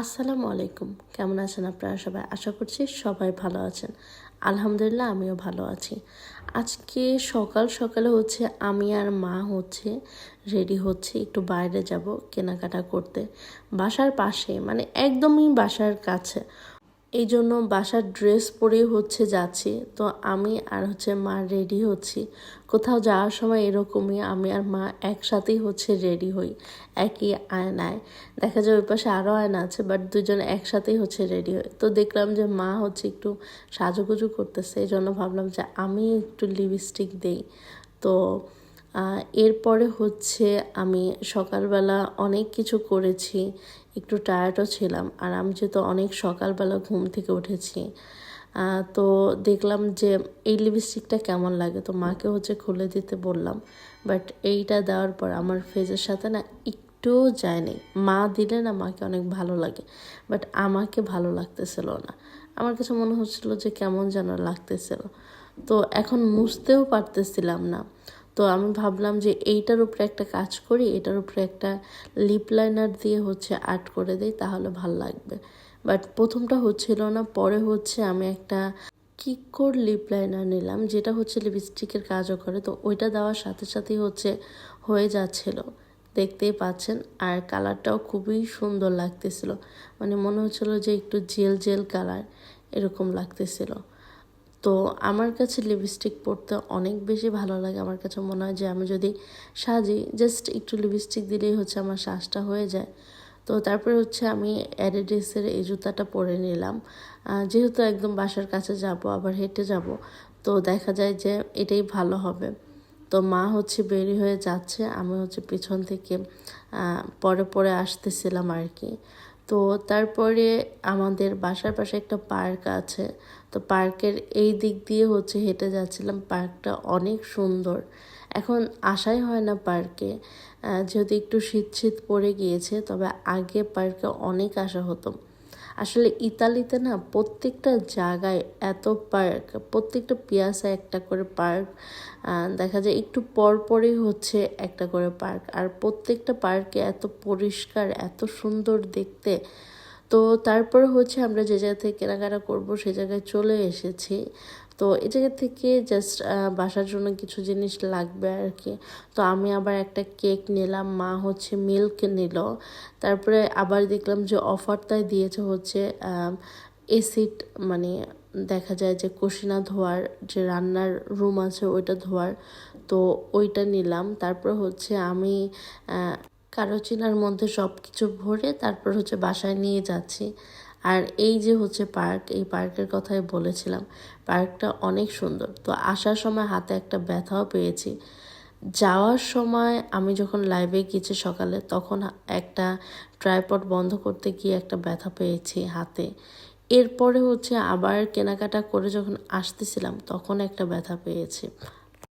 আসসালামু আলাইকুম। কেমন আছেন আপনারা সবাই? আশা করছি সবাই ভালো আছেন। আলহামদুলিল্লাহ, আমিও ভালো আছি। আজকে সকাল সকালে হচ্ছে আমি আর মা হচ্ছে রেডি হচ্ছে একটু বাইরে যাব কেনাকাটা করতে। বাসার পাশে মানে একদমই বাসার কাছে। এই জন্য বাসার ড্রেস পরে হচ্ছে যাচ্ছি। তো আমি আর হচ্ছে মা রেডি হচ্ছি। কোথাও যাওয়ার সময় এরকমই আমি আর মা একসাথেই হচ্ছে রেডি হই। একই আয়নায়। দেখা যায় ওই পাশে আরও আয়না আছে বাট দুজন একসাথেই হচ্ছে রেডি হই। তো দেখলাম যে মা হচ্ছে একটু সাজুগুজু করতেছে এই জন্য ভাবলাম যে আমি একটু লিপস্টিক দেই। তো এরপরে হচ্ছে আমি সকালবেলা অনেক কিছু করেছি, একটু টায়ার্ডও ছিলাম আর আমি যেহেতু অনেক সকালবেলা ঘুম থেকে উঠেছি তো দেখলাম যে এই লিপস্টিকটা কেমন লাগে, তো মাকে হচ্ছে খুলে দিতে বললাম বাট এইটা দেওয়ার পর আমার ফেসের সাথে না একটুও যায়নি মা দিলে না মাকে অনেক ভালো লাগে বাট আমাকে ভালো লাগতেছিল না। আমার কাছে মনে হচ্ছিল যে কেমন যেন লাগতেছিল, তো এখন মুছতেও পারতেছিলাম না। তো আমি ভাবলাম যে এইটার উপরে একটা কাজ করি, এটার উপরে একটা লিপ লাইনার দিয়ে হচ্ছে আর্ট করে দিই, তাহলে ভালো লাগবে। বাট প্রথমটা হচ্ছিল না, পরে হচ্ছে আমি একটা কিকোর লিপ লাইনার নিলাম, যেটা হচ্ছে লিপস্টিকের কাজও করে। তো ওইটা দেওয়ার সাথে সাথেই হচ্ছে হয়ে যাচ্ছিল, দেখতেই পাচ্ছেন। আর কালারটাও খুবই সুন্দর লাগতেছিল মানে মনে হচ্ছিল যে একটু জেল জেল কালার এরকম লাগতেছিল। তো আমার কাছে লিপস্টিক পরতে অনেক বেশি ভালো লাগে। আমার কাছে মনে হয় যে আমি যদি সাজি জাস্ট একটু লিপস্টিক দিলেই হচ্ছে আমার শ্বাসটা হয়ে যায়। তো তারপরে হচ্ছে আমি অ্যাডিডেসের এই জুতাটা পরে নিলাম। যেহেতু একদম বাসার কাছে যাব, আবার হেঁটে যাব, তো দেখা যায় যে এটাই ভালো হবে। তো মা হচ্ছে বেরি হয়ে যাচ্ছে, আমি হচ্ছে পিছন থেকে পরে পরে আসতেছিলাম আর কি। তো তারপরে আমাদের বাসার পাশে একটা পার্ক আছে। তো পার্কের এই দিক দিয়ে হচ্ছে হেঁটে যাচ্ছিলাম। পার্কটা অনেক সুন্দর। এখন আসাই হয় না পার্কে। যেহেতু একটু শীত শীত পড়ে গিয়েছে, তবে আগে পার্কে অনেক আশা হতো। আসলে ইতালিতে না প্রত্যেকটা জায়গায় এত পার্ক, প্রত্যেকটা পিয়াসা একটা করে পার্ক দেখা যায় একটু পর পরই হচ্ছে একটা করে পার্ক। আর প্রত্যেকটা পার্কে এত পরিষ্কার, এত সুন্দর দেখতে। তো তারপরে হচ্ছে আমরা যে জায়গা থেকে কেনাকাটা করব সে জায়গায় চলে এসেছি। তো জায়গা থেকে জাস্ট বাসার জন্য কিছু জিনিস লাগবে আর কি তো আমি আবার একটা কেক নিলাম, মা হচ্ছে মিল্ক নিল। তারপরে আবার দেখলাম যে অফারটাই দিয়েছে হচ্ছে এসিড মানে দেখা যায় যে কুশিনা ধোয়ার যে রান্নার রুম আছে ওইটা ধোয়ার। তো ওইটা নিলাম, তারপর হচ্ছে আমি কারোচিনার মধ্যে সব কিছু ভরে তারপর হচ্ছে বাসায় নিয়ে যাচ্ছি। আর এই যে হচ্ছে পার্ক, এই পার্কের কথাই বলেছিলাম, পার্কটা অনেক সুন্দর। তো আসার সময় হাতে একটা ব্যথাও পেয়েছি। যাওয়ার সময় আমি যখন লাইভে গিয়েছি সকালে, তখন একটা ট্রাইপড বন্ধ করতে গিয়ে একটা ব্যথা পেয়েছি হাতে। এরপরে হচ্ছে আবার কেনাকাটা করে যখন আসতেছিলাম, তখন একটা ব্যথা পেয়েছি।